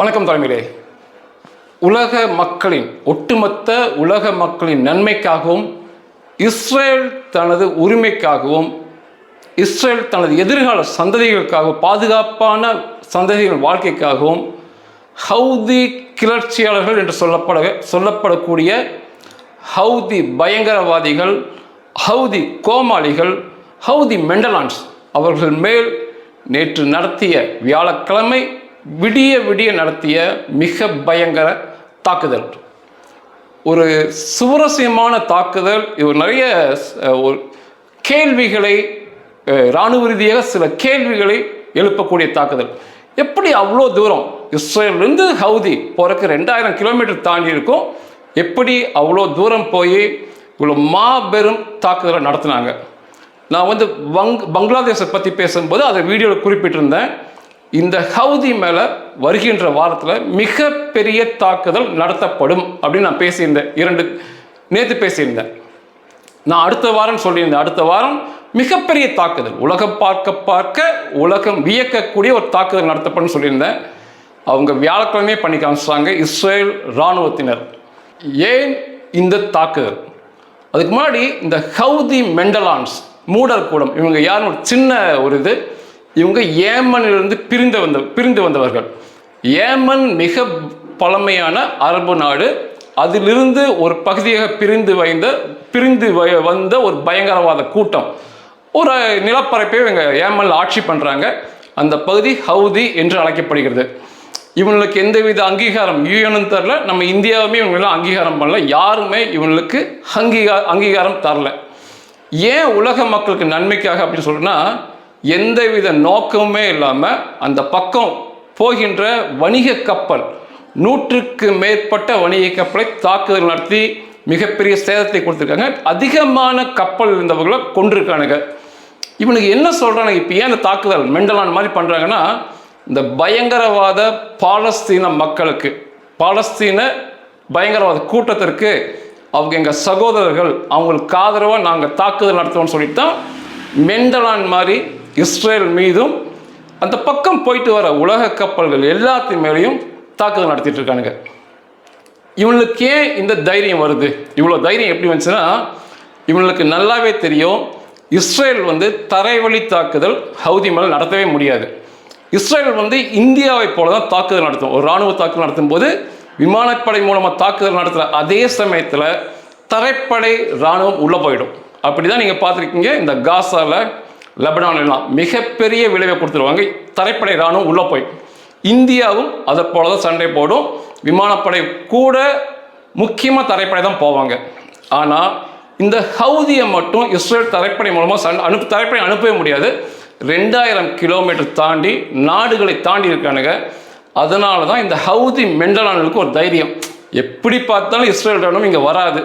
வணக்கம் தலைமையிலே. உலக மக்களின் ஒட்டுமொத்த உலக மக்களின் நன்மைக்காகவும் இஸ்ரேல் தனது உரிமைக்காகவும் இஸ்ரேல் தனது எதிர்கால சந்ததிகளுக்காகவும் பாதுகாப்பான சந்ததிகள் வாழ்க்கைக்காகவும் ஹவுதி கிளர்ச்சியாளர்கள் என்று சொல்லப்பட சொல்லப்படக்கூடிய ஹவுதி பயங்கரவாதிகள் ஹவுதி கோமாளிகள் ஹவுதி மெண்டலான்ஸ் அவர்கள் மேல் நேற்று நடத்திய வியாழக்கிழமை விடிய விடிய நடத்திய மிக பயங்கர தாக்குதல். ஒரு சுவரசியமான தாக்குதல். இவர் நிறைய ஒரு கேள்விகளை இராணுவ ரீதியாக சில கேள்விகளை எழுப்பக்கூடிய தாக்குதல். எப்படி அவ்வளோ தூரம்? இஸ்ரேல்லேருந்து ஹவுதி போகிறக்கு ரெண்டாயிரம் கிலோமீட்டர் தாண்டி இருக்கும். எப்படி அவ்வளோ தூரம் போய் இவ்வளோ மாபெரும் தாக்குதலை நடத்தினாங்க? நான் வந்து வங் பங்களாதேஷை பற்றி பேசும்போது அதை வீடியோவில் குறிப்பிட்டிருந்தேன். இந்த ஹவுதி மேலே வருகின்ற வாரத்தில் மிகப்பெரிய தாக்குதல் நடத்தப்படும் அப்படின்னு நான் பேசியிருந்தேன். இரண்டு நேற்று பேசியிருந்தேன். நான் அடுத்த வாரம் சொல்லியிருந்தேன். அடுத்த வாரம் மிகப்பெரிய தாக்குதல். உலகம் பார்க்க பார்க்க உலகம் வியக்கக்கூடிய ஒரு தாக்குதல் நடத்தப்படும் சொல்லியிருந்தேன். அவங்க வியாழக்கிழமையே பண்ணி காமிச்சிட்டாங்க இஸ்ரேல் இராணுவத்தினர். ஏன் இந்த தாக்குதல்? அதுக்கு முன்னாடி இந்த ஹவுதி மெண்டலான்ஸ் மூடர் கூடம் இவங்க யாரும் ஒரு சின்ன ஒரு இது. இவங்க ஏமனிலிருந்து பிரிந்து வந்த பிரிந்து வந்தவர்கள். ஏமன் மிக பழமையான அரபு நாடு. அதிலிருந்து ஒரு பகுதியாக பிரிந்து வைந்த பிரிந்து வ- வந்த ஒரு பயங்கரவாத கூட்டம். ஒரு நிலப்பரப்பை இவங்க ஏமனில் ஆட்சி பண்ணுறாங்க அந்த பகுதி ஹவுதி என்று அழைக்கப்படுகிறது. இவங்களுக்கு எந்தவித அங்கீகாரம் யூஎனும் தரல. நம்ம இந்தியாவுமே இவங்களெல்லாம் அங்கீகாரம் பண்ணல. யாருமே இவங்களுக்கு அங்கீகா அங்கீகாரம் தரல. ஏன் உலக மக்களுக்கு நன்மைக்காக அப்படின்னு சொல்லுன்னா எந்தவித நோக்கமுமே இல்லாமல் அந்த பக்கம் போகின்ற வணிக கப்பல் நூற்றுக்கு மேற்பட்ட வணிக கப்பலை தாக்குதல் நடத்தி மிகப்பெரிய சேதத்தை கொடுத்துருக்காங்க. அதிகமான கப்பல் இருந்தவர்களை கொண்டிருக்கானுங்க இவனுக்கு என்ன சொல்கிறானுங்க இப்போ ஏன் அந்த தாக்குதல் மெண்டலான் மாதிரி பண்ணுறாங்கன்னா இந்த பயங்கரவாத பாலஸ்தீன மக்களுக்கு பாலஸ்தீன பயங்கரவாத கூட்டத்திற்கு அவங்க எங்கள் சகோதரர்கள் அவங்களுக்கு ஆதரவாக நாங்கள் தாக்குதல் நடத்துவோம்னு சொல்லிட்டு தான் மெண்டலான் மாதிரி இஸ்ரேல் மீதும் அந்த பக்கம் போயிட்டு வர உலக கப்பல்கள் எல்லாத்தின் மேலேயும் தாக்குதல் நடத்திட்டு இருக்கானுங்க இவனுக்கு ஏன் இந்த தைரியம் வருது. இவ்வளோ தைரியம் எப்படி வந்துச்சுன்னா இவங்களுக்கு நல்லாவே தெரியும் இஸ்ரேல் வந்து தரைவழி தாக்குதல் ஹவுதி மேலே நடத்தவே முடியாது. இஸ்ரேல் வந்து இந்தியாவை போல தான் தாக்குதல் நடத்தும். ஒரு இராணுவ தாக்குதல் நடத்தும் போது விமானப்படை மூலமாக தாக்குதல் நடத்துகிற அதே சமயத்தில் தரைப்படை இராணுவம் உள்ளே போயிடும். அப்படி தான் நீங்கள் பார்த்துருக்கீங்க. இந்த காசாவில் லெபனான்லாம் மிகப்பெரிய விளைவை கொடுத்துருவாங்க. தரைப்படை இராணுவம் உள்ளே போய். இந்தியாவும் அதை போல தான் சண்டை போடும். விமானப்படை கூட முக்கியமாக தரைப்படை தான் போவாங்க. ஆனால் இந்த ஹவுதியை மட்டும் இஸ்ரேல் தரைப்படை மூலமாக சண்டை அனுப்பு தரைப்படை அனுப்பவே முடியாது. ரெண்டாயிரம் கிலோமீட்டர் தாண்டி நாடுகளை தாண்டி இருக்கானுங்க. அதனால தான் இந்த ஹவுதி மெண்டலானுக்கு ஒரு தைரியம். எப்படி பார்த்தாலும் இஸ்ரேல் ராணுவம் இங்கே வராது.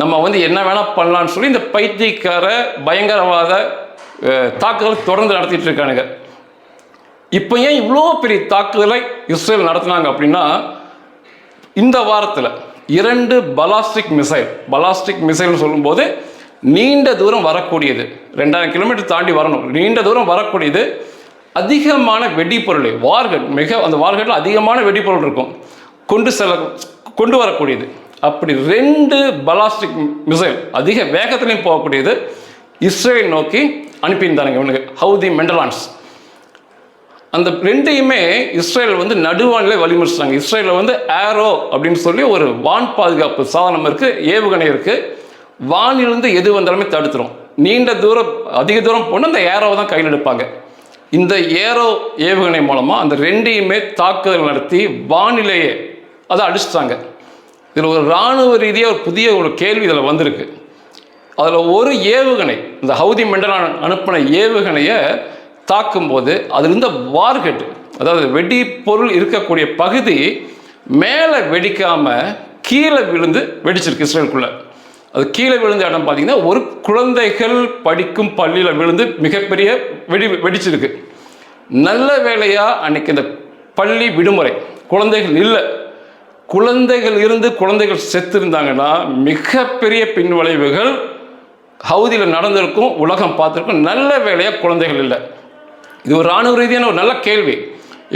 நம்ம வந்து என்ன வேணால் பண்ணலான்னு சொல்லி இந்த பைத்தியக்கார பயங்கரவாத தாக்குதல் தொடர்ந்து நடத்திட்டு இருக்கானுங்க. இப்போ ஏன் இவ்வளோ பெரிய தாக்குதலை இஸ்ரேல் நடத்தினாங்க அப்படின்னா இந்த வாரத்தில் இரண்டு பலாஸ்டிக் மிசைல் பலாஸ்டிக் மிசைல்னு சொல்லும்போது நீண்ட தூரம் வரக்கூடியது. ரெண்டாயிரம் கிலோமீட்டர் தாண்டி வரணும். நீண்ட தூரம் வரக்கூடியது அதிகமான வெடிப்பொருளை வார்கட் மிக அந்த வார்கட்டில் அதிகமான வெடிப்பொருள் இருக்கும். கொண்டு செல்ல கொண்டு வரக்கூடியது. அப்படி ரெண்டு பலாஸ்டிக் மிசைல் அதிக வேகத்திலையும் போகக்கூடியது. இஸ்ரேல் நோக்கி அனுப்பியிருந்தாங்க இவனுக்கு ஹவுதி மெண்டலான்ஸ். அந்த ரெண்டையுமே இஸ்ரேல் வந்து நடுவானிலே வழிமுறைச்சாங்க இஸ்ரேலில் வந்து ஏரோ அப்படின்னு சொல்லி ஒரு வான் பாதுகாப்பு சாதனம் இருக்குது ஏவுகணை இருக்குது வானிலிருந்து எது வந்தாலுமே தடுத்துரும். நீண்ட தூரம் அதிக தூரம் போனால் அந்த ஏரோவை தான் கையில் எடுப்பாங்க. இந்த ஏரோ ஏவுகணை மூலமாக அந்த ரெண்டையுமே தாக்குதல் நடத்தி வானிலேயே அதை அடிச்சிட்டாங்க. இதில் ஒரு இராணுவ ரீதியாக ஒரு புதிய ஒரு கேள்வி இதில் வந்திருக்கு. அதில் ஒரு ஏவுகணை இந்த ஹவுதி மெண்டலான் அனுப்பின ஏவுகணையை தாக்கும்போது அதில் இருந்த வார்கெட்டு அதாவது வெடி பொருள் இருக்கக்கூடிய பகுதி மேலே வெடிக்காமல் கீழே விழுந்து வெடிச்சிருக்கு இஸ்ரேலுக்குள்ளே. அது கீழே விழுந்த இடம் பார்த்தீங்கன்னா ஒரு குழந்தைகள் படிக்கும் பள்ளியில் விழுந்து மிகப்பெரிய வெடி வெடிச்சிருக்கு. நல்ல வேளையாக அன்னைக்கு இந்த பள்ளி விடுமுறை குழந்தைகள் இல்லை. குழந்தைகள் இருந்து குழந்தைகள் செத்து இருந்தாங்கன்னா மிகப்பெரிய பின்விளைவுகள் ஹவுதியில் நடந்திருக்கும் உலகம் பார்த்துருக்கும் நல்ல வேலையாக குழந்தைகள் இல்லை. இது ஒரு ராணுவ ரீதியான ஒரு நல்ல கேள்வி.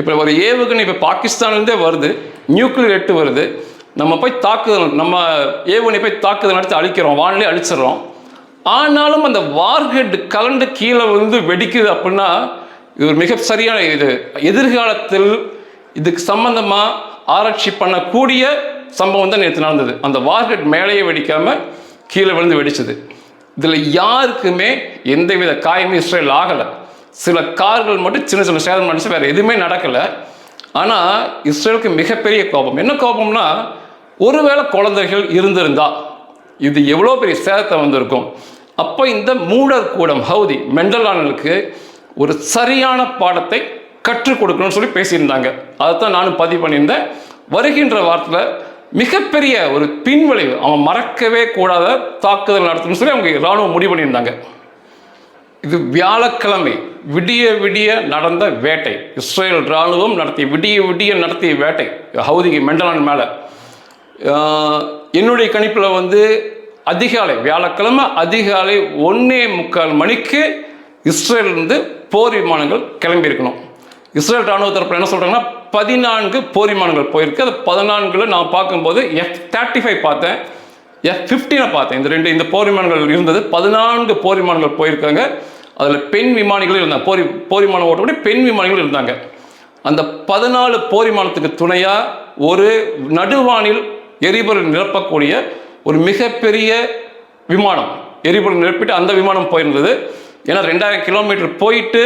இப்போ ஒரு ஏவுகணை இப்போ பாகிஸ்தான்லேருந்தே வருது நியூக்ளியர் எட்டு வருது. நம்ம போய் தாக்குதல் நம்ம ஏவுகணை போய் தாக்குதல் நடத்தி அழிக்கிறோம் வானிலே அழிச்சிடுறோம். ஆனாலும் அந்த வார்ஹெட் கலண்டு கீழே வந்து வெடிக்குது அப்படின்னா இது ஒரு மிக சரியான இது. எதிர்காலத்தில் இதுக்கு சம்பந்தமாக ஆராய்ச்சி பண்ணக்கூடிய சம்பவம் தான் நேற்று நடந்தது. அந்த வார்ஹெட் மேலேயே வெடிக்காமல் கீழே விழுந்து வெடிச்சது. இதில் யாருக்குமே எந்தவித காயமும் இஸ்ரேல் ஆகலை. சில கார்கள் மட்டும் சின்ன சின்ன சேதம் பண்ணிச்சு வேறு எதுவுமே நடக்கலை. ஆனால் இஸ்ரேலுக்கு மிகப்பெரிய கோபம். என்ன கோபம்னா ஒருவேளை குழந்தைகள் இருந்திருந்தா இது எவ்வளோ பெரிய சேதத்தை வந்திருக்கும். அப்போ இந்த மூடர் கூடம் ஹவுதி மெண்டலானலுக்கு ஒரு சரியான பாடத்தை கற்றுக் கொடுக்கணும்னு சொல்லி பேசியிருந்தாங்க. அதைத்தான் நானும் பதிவு பண்ணியிருந்தேன். வருகின்ற வாரத்தில் மிகப்பெரிய ஒரு பின்விளைவு. அவன் மறக்கவே கூடாத தாக்குதல் நடத்தணும்னு சொல்லி அவங்க இராணுவம் முடிவு பண்ணியிருந்தாங்க. இது வியாழக்கிழமை விடிய விடிய நடந்த வேட்டை. இஸ்ரேல் இராணுவம் நடத்திய விடிய விடிய நடத்திய வேட்டை. ஹவுதிக்கு மெண்டலான் மேலே. என்னுடைய கணிப்பில் வந்து அதிகாலை வியாழக்கிழமை அதிகாலை ஒன்றே முக்கால் மணிக்கு இஸ்ரேலிருந்து போர் விமானங்கள் கிளம்பியிருக்கணும். இஸ்ரேல் ராணுவ தரப்பில் என்ன சொல்கிறாங்கன்னா பதினான்கு போரிமானங்கள் போயிருக்கு. அது பதினான்குல நான் பார்க்கும்போது எஃப் தேர்ட்டி ஃபைவ் பார்த்தேன். எஃப் ஃபிஃப்டீனை பார்த்தேன். இந்த ரெண்டு இந்த போரிமானங்கள் இருந்தது. பதினான்கு போரிமானங்கள் போயிருக்காங்க. அதில் பெண் விமானிகளும் இருந்தாங்க. போரி போரிமானம் ஓட்டக்கூடிய பெண் விமானிகள் இருந்தாங்க. அந்த பதினாலு போரிமானத்துக்கு துணையாக ஒரு நடுவானில் எரிபொருள் நிரப்பக்கூடிய ஒரு மிகப்பெரிய விமானம். எரிபொருள் நிரப்பிட்டு அந்த விமானம் போயிருந்தது. ஏன்னா ரெண்டாயிரம் கிலோமீட்டர் போயிட்டு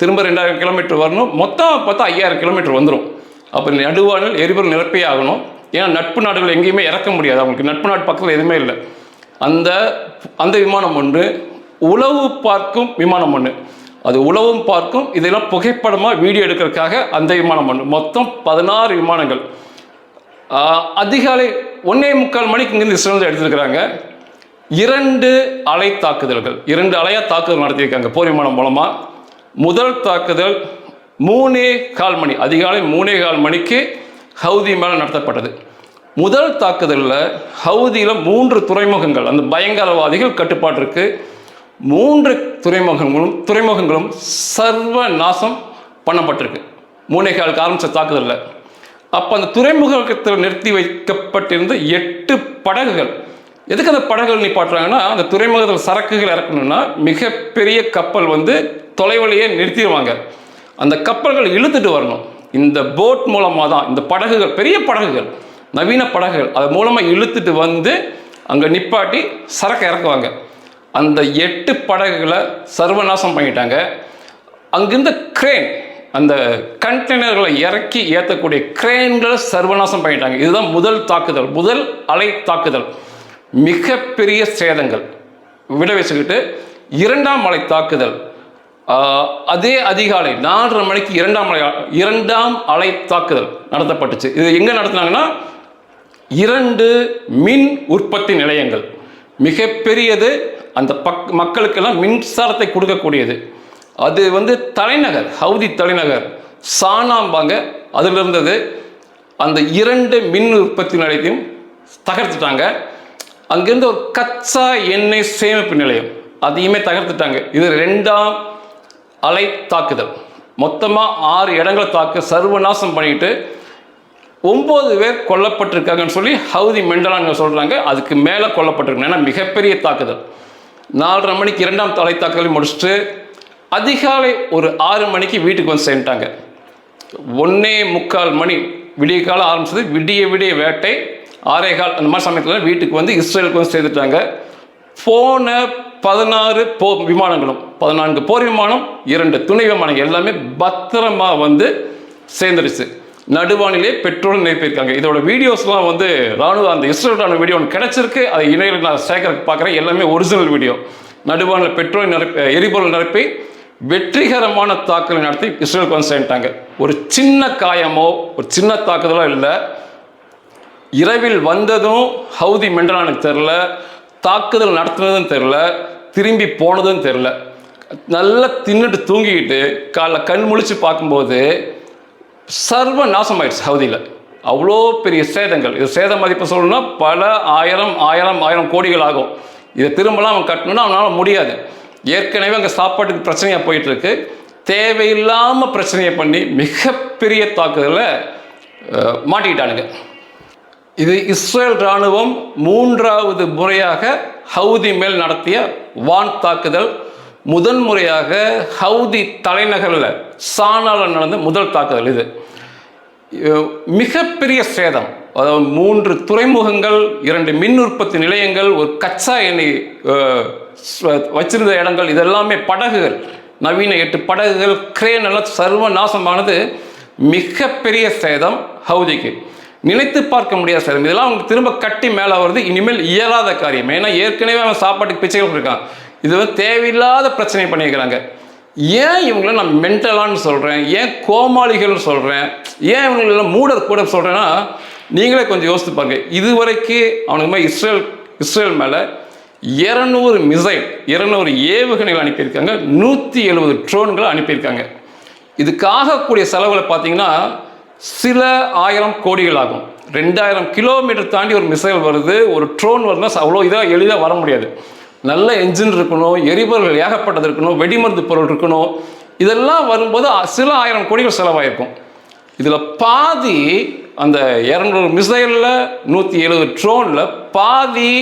திரும்ப ரெண்டாயிரம் கிலோமீட்டர் வரணும். மொத்தம் பார்த்தா ஐயாயிரம் கிலோமீட்டர் வந்துடும் அப்போ நடுவானல் எரிபொருள் நிரப்பே ஆகணும். ஏன்னா நட்பு நாடுகள் எங்கேயுமே இறக்க முடியாது. அவங்களுக்கு நட்பு நாடு பக்கத்தில் எதுவுமே இல்லை. அந்த அந்த விமானம் ஒன்று உளவு பார்க்கும் விமானம் ஒன்று. அது உளவும் பார்க்கும் இதெல்லாம் புகைப்படமாக வீடியோ எடுக்கிறதுக்காக அந்த விமானம் ஒன்று. மொத்தம் பதினாறு விமானங்கள். அதிகாலை ஒன்னே முக்கால் மணிக்கு இங்கேருந்து இஸ்ரேல் எடுத்திருக்கிறாங்க. இரண்டு அலை தாக்குதல்கள் இரண்டு அலையாக தாக்குதல் நடத்தியிருக்காங்க போர் விமானம் மூலமாக முதல் தாக்குதல் மூணே கால் மணி அதிகாலை மூணே கால் மணிக்கு ஹவுதி மேலே நடத்தப்பட்டது. முதல் தாக்குதலில் ஹவுதியில் மூன்று துறைமுகங்கள் அந்த பயங்கரவாதிகள் கட்டுப்பாட்டிற்கு மூன்று துறைமுகங்களும் துறைமுகங்களும் சர்வ நாசம் பண்ணப்பட்டிருக்கு. மூணே காலுக்கு ஆரம்பித்த தாக்குதலில். அப்போ அந்த துறைமுகத்தில் நிறுத்தி வைக்கப்பட்டிருந்த எட்டு படகுகள் எதுக்கு அந்த படகுகள் நிப்பாட்டுறாங்கன்னா அந்த துறைமுகத்தில் சரக்குகள் இறக்கணும்னா மிகப்பெரிய கப்பல் வந்து தொலைவழியே நிறுத்திடுவாங்க. அந்த கப்பல்கள் இழுத்துட்டு வரணும். இந்த போட் மூலமாக தான் இந்த படகுகள் பெரிய படகுகள் நவீன படகுகள் அது மூலமாக இழுத்துட்டு வந்து அங்கே நிப்பாட்டி சரக்கு இறக்குவாங்க. அந்த எட்டு படகுகளை சர்வநாசம் பண்ணிட்டாங்க. அங்கிருந்த கிரேன் அந்த கண்டெய்னர்களை இறக்கி ஏற்றக்கூடிய கிரேன்களை சர்வநாசம் பண்ணிட்டாங்க. இதுதான் முதல் தாக்குதல் முதல் அலை தாக்குதல். மிகப்பெரிய சேதங்கள். விட வச்சுக்கிட்டு இரண்டாம் அலை தாக்குதல். அதே அதிகாலை நாலரை மணிக்கு இரண்டாம் அலை இரண்டாம் அலை தாக்குதல் நடத்தப்பட்டுச்சு. இது எங்கே நடத்தினாங்கன்னா இரண்டு மின் உற்பத்தி நிலையங்கள். மிகப்பெரியது அந்த பக் மக்களுக்கெல்லாம் மின்சாரத்தை கொடுக்கக்கூடியது. அது வந்து தலைநகர் ஹவுதி தலைநகர் சானாம்பாங்க. அதில் இருந்தது அந்த இரண்டு மின் உற்பத்தி நிலையத்தையும் தகர்த்துட்டாங்க. அங்கேருந்து ஒரு கச்சா எண்ணெய் சேமிப்பு நிலையம் அதையுமே தகர்த்துட்டாங்க. இது ரெண்டாம் அலை தாக்குதல் மொத்தமாக ஆறு இடங்களை தாக்க சர்வநாசம் பண்ணிட்டு ஒம்பது பேர் கொல்லப்பட்டிருக்காங்கன்னு சொல்லி ஹவுதி மெண்டலாங்க சொல்கிறாங்க அதுக்கு மேலே கொல்லப்பட்டிருக்காங்க ஏன்னா மிகப்பெரிய தாக்குதல். நாலரை மணிக்கு இரண்டாம் தலை தாக்குதலை முடிச்சுட்டு அதிகாலை ஒரு ஆறு மணிக்கு வீட்டுக்கு வந்து சேர்ந்துட்டாங்க. ஒன்றே முக்கால் மணி விடிய காலம் ஆரம்பிச்சது. விடிய விடிய வேட்டை ஆறே கால் அந்த மாதிரி சமயத்தில் வீட்டுக்கு வந்து இஸ்ரேலுக்கு வந்து சேர்த்துட்டாங்க போன பதினாறு போ விமானங்களும். பதினான்கு போர் விமானம் இரண்டு துணை விமானம் எல்லாமே பத்திரமா வந்து சேர்ந்துருச்சு. நடுவானிலே பெட்ரோல் நிரப்பியிருக்காங்க. இதோட வீடியோஸ்லாம் வந்து ராணுவ அந்த இஸ்ரேல் ராணுவ வீடியோ ஒன்று கிடச்சிருக்கு. அதை இணையில் நான் சேகர் பார்க்குறேன். எல்லாமே ஒரிஜினல் வீடியோ. நடுவானில் பெட்ரோல் நிரப்பி எரிபொருள் நிரப்பி வெற்றிகரமான தாக்குதல் நடத்தி இஸ்ரேலுக்கு வந்து சேர்ந்துட்டாங்க. ஒரு சின்ன காயமோ ஒரு சின்ன தாக்குதலோ இல்லை. இரவில் வந்ததும் ஹவுதி மெண்டலானுக்கு தெரில தாக்குதல் நடத்துனதும் தெரில திரும்பி போனதும் தெரில நல்லா தின்னுட்டு தூங்கிக்கிட்டு காலைல கண் முழிச்சு பார்க்கும்போது சர்வ நாசமாயிடுச்சு ஹவுதியில் அவ்வளோ பெரிய சேதங்கள். இது சேத மதிப்பு சொல்லணும்னா பல ஆயிரம் ஆயிரம் ஆயிரம் கோடிகள் ஆகும். இதை திரும்பலாம் அவன் கட்டணும்னா அவனால் முடியாது. ஏற்கனவே அங்கே சாப்பாட்டுக்கு பிரச்சனையாக போயிட்டுருக்கு. தேவையில்லாமல் பிரச்சனையை பண்ணி மிகப்பெரிய தாக்குதலை மாட்டிக்கிட்டானுங்க. இது இஸ்ரேல் இராணுவம் மூன்றாவது முறையாக ஹவுதி மேல் நடத்திய வான் தாக்குதல். முதன் முறையாக ஹவுதி தலைநகரில் சானால நடந்த முதல் தாக்குதல் இது. மிகப்பெரிய சேதம். அதாவது மூன்று துறைமுகங்கள் இரண்டு மின் உற்பத்தி நிலையங்கள் ஒரு கச்சா எண்ணெய் வச்சிருந்த இடங்கள் இதெல்லாமே படகுகள். நவீன எட்டு படகுகள் கிரேன் எல்லாம் சர்வ நாசமானது மிகப்பெரிய சேதம் ஹவுதிக்கு. நினைத்து பார்க்க முடியாத சேதம். இதெல்லாம் அவங்க திரும்ப கட்டி மேலே வருது இனிமேல் இயலாத காரியம். ஏன்னா ஏற்கனவே அவன் சாப்பாட்டுக்கு பிச்சைகள் இருக்கான் இது வந்து தேவையில்லாத பிரச்சனை பண்ணியிருக்கிறாங்க. ஏன் இவங்கள நான் மென்டலான்னு சொல்கிறேன் ஏன் கோமாளிகள்னு சொல்கிறேன் ஏன் இவங்களெல்லாம் மூடர் கூட சொல்கிறேன்னா நீங்களே கொஞ்சம் யோசித்து பாருங்க. இதுவரைக்கும் அவனுக்கு மேலே இஸ்ரேல் இஸ்ரேல் மேலே இரநூறு மிசைல் இரநூறு ஏவுகணைகள் அனுப்பியிருக்காங்க. நூற்றி எழுபது ட்ரோன்களை அனுப்பியிருக்காங்க. இதுக்காகக்கூடிய செலவில் செலவுகளை பார்த்தீங்கன்னா சில ஆயிரம் கோடிகள் ஆகும். ரெண்டாயிரம் கிலோமீட்டர் தாண்டி ஒரு மிசைல் வருது. ஒரு ட்ரோன் வருதுன்னா அவ்வளோ இதாக எளிதாக வர முடியாது. நல்ல என்ஜின் இருக்கணும் எரிபொருள் ஏகப்பட்டது இருக்கணும் வெடிமருந்து பொருள் இருக்கணும். இதெல்லாம் வரும்போது சில ஆயிரம் கோடிகள் செலவாயிருக்கும். இதில் பாதி அந்த இரநூறு மிசைலில் நூற்றி எழுபது ட்ரோனில் பாதி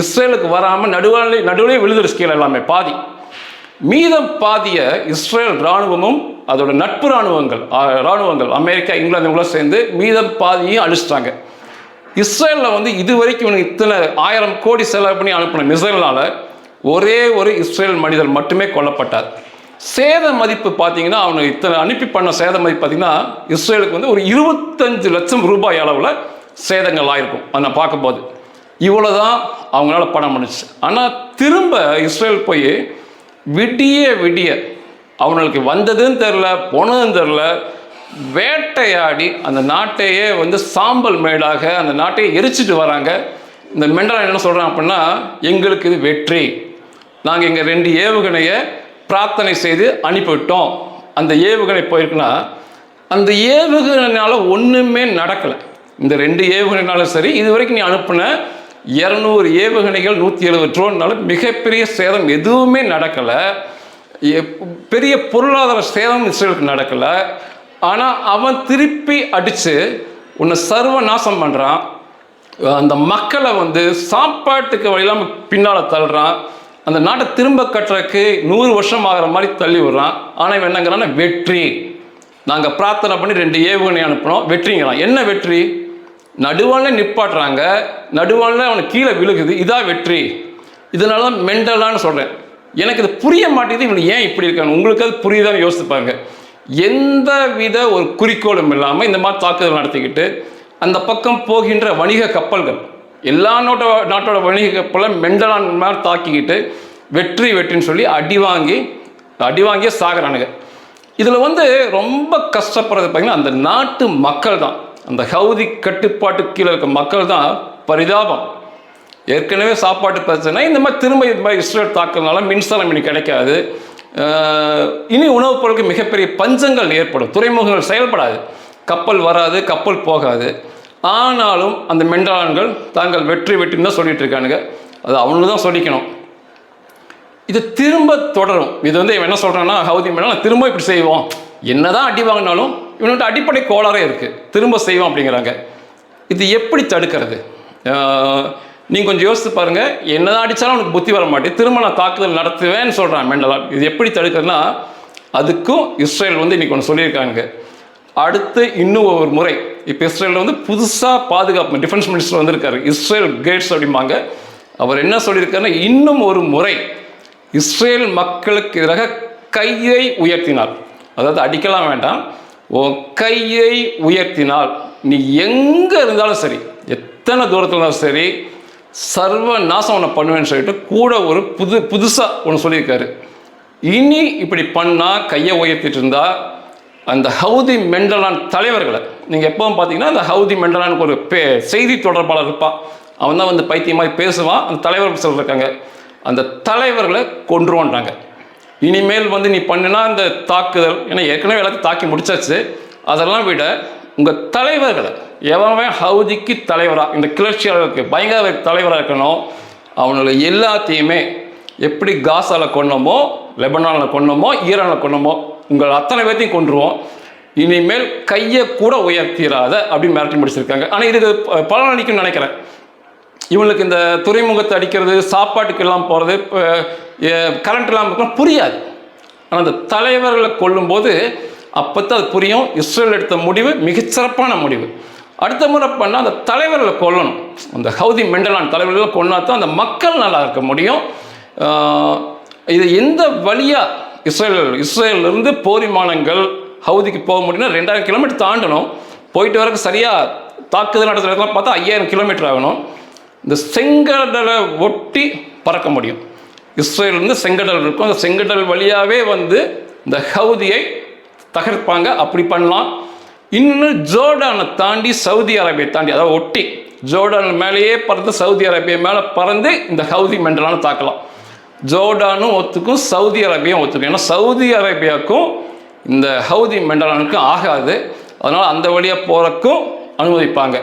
இஸ்ரேலுக்கு வராமல் நடுவில் நடுவில் விழுந்துருச்சு ஸ்கேல் எல்லாமே பாதி. மீதம் பாதிய இஸ்ரேல் இராணுவமும் அதோட நட்பு இராணுவங்கள் இராணுவங்கள் அமெரிக்கா இங்கிலாந்து இவங்களாம் சேர்ந்து மீதம் பாதியும் அழிச்சிட்டாங்க. இஸ்ரேலில் வந்து இது வரைக்கும் இவனுக்கு இத்தனை ஆயிரம் கோடி செலவு பண்ணி அனுப்பின மிசைல்னால ஒரே ஒரு இஸ்ரேல் மனிதர் மட்டுமே கொல்லப்பட்டார். சேத மதிப்பு பார்த்தீங்கன்னா அவனுக்கு இத்தனை அனுப்பி பண்ண சேத மதிப்பு பார்த்தீங்கன்னா இஸ்ரேலுக்கு வந்து ஒரு இருபத்தஞ்சு லட்சம் ரூபாய் அளவில் சேதங்கள் ஆயிருக்கும். அதை நான் பார்க்கும்போது. இவ்வளோ தான் அவங்களால பணம் பண்ணுச்சு ஆனால் திரும்ப இஸ்ரேல் போய் விடிய விடிய அவங்களுக்கு வந்ததுன்னு தெரில போனதுன்னு தெரில வேட்டையாடி அந்த நாட்டையே வந்து சாம்பல் மேடாக அந்த நாட்டையே எரிச்சிட்டு வராங்க. இந்த மெண்டலா என்ன சொல்கிறான் அப்படின்னா எங்களுக்கு இது வெற்றி. நாங்கள் எங்கள் ரெண்டு ஏவுகணையை பிரார்த்தனை செய்து அனுப்பிவிட்டோம். அந்த ஏவுகணை போயிருக்குன்னா அந்த ஏவுகணைனால ஒன்றுமே நடக்கலை. இந்த ரெண்டு ஏவுகணைனாலும் சரி இது வரைக்கும் நீ அனுப்பின இரநூறு ஏவுகணைகள் நூற்றி எழுபது ட்ரோன்னால மிகப்பெரிய சேதம் எதுவுமே நடக்கலை. பெரிய பொருளாதார சேதம் இஸ்ரேலுக்கு நடக்கலை. ஆனால் அவன் திருப்பி அடித்து உன்னை சர்வ நாசம் பண்ணுறான் அந்த மக்களை வந்து சாப்பாட்டுக்கு வழியில்லாமல் பின்னால் தள்ளுறான். அந்த நாட்டை திரும்ப கட்டுறதுக்கு நூறு வருஷம் ஆகிற மாதிரி தள்ளி விடுறான். ஆனால் இவன் என்னங்கிறான்னா வெற்றி. நாங்கள் பிரார்த்தனை பண்ணி ரெண்டு ஏவுகணை அனுப்புகிறோம் வெற்றிங்கிறான். என்ன வெற்றி? நடுவானில் நிப்பாட்டுறாங்க. நடுவானில் அவனுக்கு கீழே விழுகுது. இதான் வெற்றி. இதனால தான் மெண்டலான்னு சொல்கிறேன் எனக்கு இது புரிய மாட்டேங்குது. இவனுக்கு ஏன் இப்படி இருக்காங்க உங்களுக்கு அது புரியுதான்னு யோசிப்பாங்க எந்த வித ஒரு குறிக்கோளும் இல்லாமல் இந்த மாதிரி தாக்குதல் நடத்திக்கிட்டு அந்த பக்கம் போகின்ற வணிக கப்பல்கள் எல்லா நாட்டோ நாட்டோட வணிக கப்பலை மெண்டலான் மாதிரி தாக்கிக்கிட்டு வெற்றி வெற்றின்னு சொல்லி அடி வாங்கி அடி வாங்கியே சாகுறானுங்க இதில் வந்து ரொம்ப கஷ்டப்படுறது பார்த்தீங்கன்னா அந்த நாட்டு மக்கள் தான். அந்த ஹவுதி கட்டுப்பாட்டு கீழே இருக்க மக்கள் தான் பரிதாபம். ஏற்கனவே சாப்பாட்டு பிரச்சனை இந்த மாதிரி திரும்ப இது மாதிரி இஸ்ரேல் தாக்குறதுனால மின்சாரம் இனி கிடைக்காது. இனி உணவுப் பொருளுக்கு மிகப்பெரிய பஞ்சங்கள் ஏற்படும். துறைமுகங்கள் செயல்படாது. கப்பல் வராது கப்பல் போகாது. ஆனாலும் அந்த மென்றாளன்கள் தாங்கள் வெற்றி வெற்றின்னு தான் சொல்லிட்டு இருக்கானுங்க. அது அவனு தான் சொல்லிக்கணும். இது திரும்ப தொடரும். இது வந்து இவன் என்ன சொல்கிறான்னா ஹவுதி மேடம் திரும்ப இப்படி செய்வோம். என்னதான் அடி வாங்கினாலும் இவன்கிட்ட அடிப்படை கோளாறே இருக்குது திரும்ப செய்வோம் அப்படிங்கிறாங்க. இது எப்படி தடுக்கிறது? நீங்கள் கொஞ்சம் யோசித்து பாருங்கள் என்னதான் அடித்தாலும் அவனுக்கு புத்தி வர மாட்டேன் திரும்ப நான் தாக்குதல் நடத்துவேன்னு சொல்கிறான் மெண்டலா. இது எப்படி தடுக்கிறதுனா அதுக்கும் இஸ்ரேல் வந்து இன்றைக்கி ஒன்று சொல்லியிருக்காங்க. அடுத்து இன்னும் ஒரு முறை. இப்போ இஸ்ரேலில் வந்து புதுசாக பாதுகாப்பு டிஃபென்ஸ் மினிஸ்டர் வந்திருக்காரு. இஸ்ரேல் கேட்ஸ் அப்படிம்பாங்க. அவர் என்ன சொல்லியிருக்காருன்னா இன்னும் ஒரு முறை இஸ்ரேல் மக்களுக்கு எதிராக கையை உயர்த்தினார். அதாவது அடிக்கலாம் வேண்டாம். உன் கையை உயர்த்தினால் நீ எங்கே இருந்தாலும் சரி எத்தனை தூரத்தில் இருந்தாலும் சரி சர்வ நாசம் ஒன்று பண்ணுவேன்னு சொல்லிட்டு கூட ஒரு புது புதுசாக ஒன்று சொல்லியிருக்காரு. இனி இப்படி பண்ணால் கையை உயர்த்திட்டு இருந்தால் அந்த ஹவுதி மெண்டலான் தலைவர்களை நீங்கள் எப்பவும் பார்த்தீங்கன்னா அந்த ஹவுதி மெண்டலானுக்கு ஒரு பே செய்தி தொடர்பாளர் இருப்பான். அவன் தான் வந்து பைத்தியம் மாதிரி பேசுவான். அந்த தலைவர் சொல்லியிருக்காங்க இருக்காங்க. அந்த தலைவர்களை கொன்றுவோன்றாங்க. இனிமேல் வந்து நீ பண்ணினா அந்த தாக்குதல் ஏன்னா ஏற்கனவே எல்லாத்தையும் தாக்கி முடிச்சாச்சு. அதெல்லாம் விட உங்கள் தலைவர்களை எவன் ஹவுதிக்கு தலைவராக இந்த கிளர்ச்சியாளருக்கு பயங்கர தலைவராக இருக்கணும் அவனுடைய எல்லாத்தையுமே எப்படி காசாவில் கொண்டோமோ லெபனானில் கொண்டோமோ ஈரானில் கொண்டோமோ உங்கள் அத்தனை பேர்த்தையும் கொண்டுருவோம் இனிமேல் கையை கூட உயர்த்திராத அப்படின்னு மிரட்டி முடிச்சிருக்காங்க. ஆனால் இதுக்கு ப- பலன் நினைக்கிறேன். இவங்களுக்கு இந்த துறைமுகத்தை அடிக்கிறது சாப்பாட்டுக்கு எல்லாம் போகிறது இப்போ கரண்ட் இல்லாமல் புரியாது. ஆனால் அந்த தலைவர்களை கொல்லும்போது அப்போ தான் அது புரியும். இஸ்ரேல் எடுத்த முடிவு மிகச்சிறப்பான முடிவு. அடுத்த முறை பண்ணால் அந்த தலைவர்களை கொல்லணும். அந்த ஹவுதி மெண்டலான் தலைவர்களை கொன்னா தான் அந்த மக்கள் நல்லா இருக்க முடியும். இது எந்த வழியாக இஸ்ரேல் இஸ்ரேலிருந்து போரிமானங்கள் ஹவுதிக்கு போக முடியும்னா ரெண்டாயிரம் கிலோமீட்டர் தாண்டணும். போயிட்டு வரக்கு சரியாக தாக்குதல் நடத்துறதுலாம் பார்த்தா ஐயாயிரம் கிலோமீட்டர் ஆகணும். இந்த செங்கடலை ஒட்டி பறக்க முடியும். இஸ்ரேலேருந்து செங்கடல் இருக்கும். அந்த செங்கடல் வழியாகவே வந்து இந்த ஹவுதியை தகர்ப்பாங்க. அப்படி பண்ணலாம். இன்னும் ஜோர்டானை தாண்டி சவுதி அரேபியை தாண்டி அதாவது ஒட்டி ஜோர்டான் மேலேயே பறந்து சவுதி அரேபியா மேலே பறந்து இந்த ஹவுதி மெண்டலான தாக்கலாம். ஜோர்டானும் ஒத்துக்கும் சவுதி அரேபியாவும் ஒத்துக்கும். ஏன்னா சவுதி அரேபியாவுக்கும் இந்த ஹவுதி மெண்டலானுக்கும் ஆகாது. அதனால் அந்த வழியாக போகிறக்கும் அனுமதிப்பாங்க.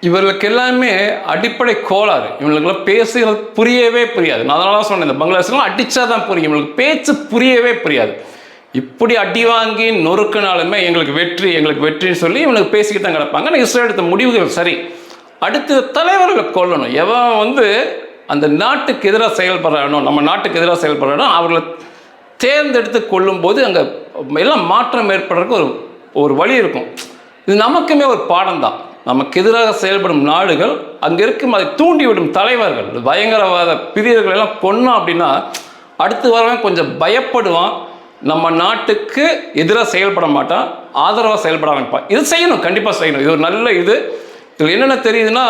இவர்களுக்கு எல்லாமே அடிப்படை கோளாறு. இவங்களுக்கெல்லாம் பேசுகிறது புரியவே புரியாது. நான் அதனால சொன்னேன் இந்த பங்களாதேஷ்லாம் அடித்தா தான் புரியும். இவங்களுக்கு பேச்சு புரியவே புரியாது. இப்படி அடி வாங்கி நொறுக்கினாலுமே எங்களுக்கு வெற்றி எங்களுக்கு வெற்றின்னு சொல்லி இவனுக்கு பேசிக்கிட்டு தான் கிடப்பாங்க. ஆனால் இஸ்ரேல் எடுத்த முடிவுகள் சரி. அடுத்து தலைவர்களை கொல்லணும். எவன் வந்து அந்த நாட்டுக்கு எதிராக செயல்படுறானோ நம்ம நாட்டுக்கு எதிராக செயல்படுறானோ அவர்களை தேர்ந்தெடுத்து கொள்ளும்போது அங்கே எல்லாம் மாற்றம் ஏற்படுறதுக்கு ஒரு ஒரு வழி இருக்கும். இது நமக்குமே ஒரு பாடம் தான். நமக்கு எதிராக செயல்படும் நாடுகள் அங்கே இருக்கும் அதை தூண்டிவிடும் தலைவர்கள். பயங்கரவாத பிரியர்கள் எல்லாம் கொன்னோம் அப்படின்னா அடுத்து வரவன் கொஞ்சம் பயப்படுவான். நம்ம நாட்டுக்கு எதிராக செயல்பட மாட்டான் ஆதரவாக செயல்பட ஆரம்பிப்பான் இது செய்யணும் கண்டிப்பாக செய்யணும். இது ஒரு நல்ல இது. இதில் என்னென்ன தெரியுதுன்னா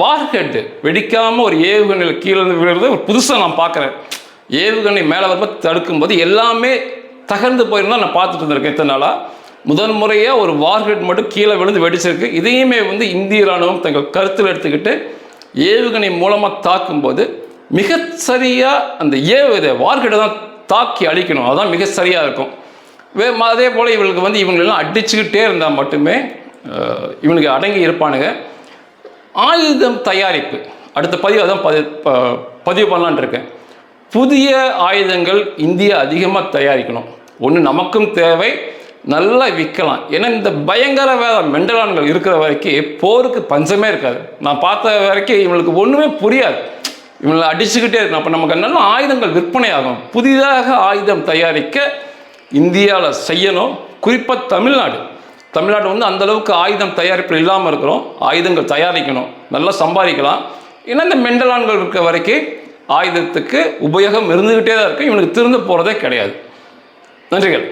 வார்ஹெட்டு. வெடிக்காமல் ஒரு ஏவுகணையில் கீழே விழுறது ஒரு புதுசாக நான் பார்க்குறேன் ஏவுகணை மேலே வரும்போது தடுக்கும்போது எல்லாமே தகர்ந்து போயிருந்தா நான் பார்த்துட்டு இருந்திருக்கேன் இத்தனை நாளாக முதன் முறையாக ஒரு வார்ஹெட் மட்டும் கீழே விழுந்து வெடிச்சிருக்கு. இதையுமே வந்து இந்திய ராணுவம் தங்கள் கருத்தில் எடுத்துக்கிட்டு ஏவுகணை மூலமாக தாக்கும்போது மிக சரியாக அந்த ஏவு வார்ஹெட்டை தான் தாக்கி அழிக்கணும். அதுதான் மிக சரியாக இருக்கும். வே அதே போல் இவங்களுக்கு வந்து இவங்களெல்லாம் அடிச்சுக்கிட்டே இருந்தால் மட்டுமே இவனுக்கு அடங்கி இருப்பானுங்க. ஆயுதம் தயாரிப்பு. அடுத்த பதிவு அதான் பதி ப- பதிவு பண்ணலான் இருக்கேன். புதிய ஆயுதங்கள் இந்தியா அதிகமாக தயாரிக்கணும். ஒன்று நமக்கும் தேவை நல்லா விற்கலாம். ஏன்னா இந்த பயங்கரவாத மெண்டலான்கள் இருக்கிற வரைக்கும் போருக்கு பஞ்சமே இருக்காது. நான் பார்த்த வரைக்கும் இவங்களுக்கு ஒன்றுமே புரியாது. இவங்களை அடிச்சுக்கிட்டே இருக்கணும். அப்போ நமக்கு நல்ல ஆயுதங்கள் விற்பனை ஆகும் புதிதாக ஆயுதம் தயாரிக்க இந்தியாவில் செய்யணும். குறிப்பாக தமிழ்நாடு. தமிழ்நாடு வந்து அந்தளவுக்கு ஆயுதம் தயாரிப்பில் இல்லாமல் இருக்கிறோம். ஆயுதங்கள் தயாரிக்கணும். நல்லா சம்பாதிக்கலாம். ஏன்னா இந்த மெண்டலான்கள் இருக்க வரைக்கும் ஆயுதத்துக்கு உபயோகம் இருந்துக்கிட்டே தான் இருக்கும் இவனுக்கு திருந்து போகிறதே கிடையாது. நன்றிகள்.